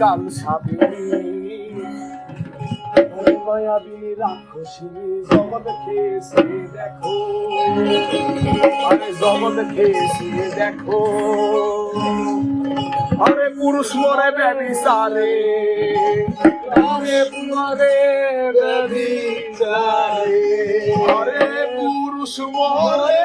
কাল সাবিনী মায়াবিনী রাক্ষসী, জগৎ খেয়েছে দেখো। আরে জগৎ খেয়েছে দেখো। আরে পুরুষ মরে ব্যবিচারে আরে মরে ব্যবিচারে আরে পুরুষ মরে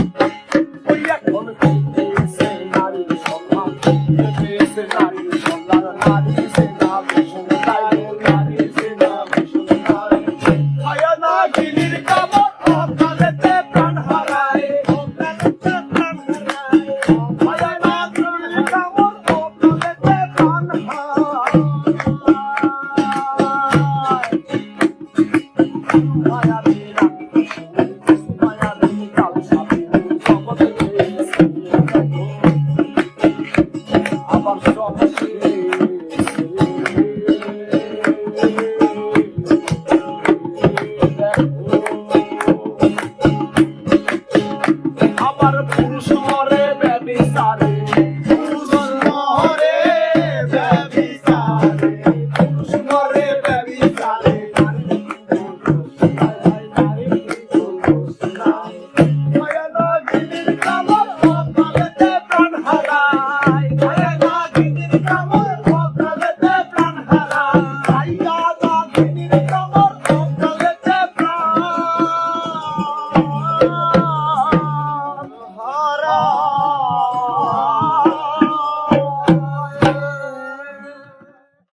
আবার পুরুষ মরে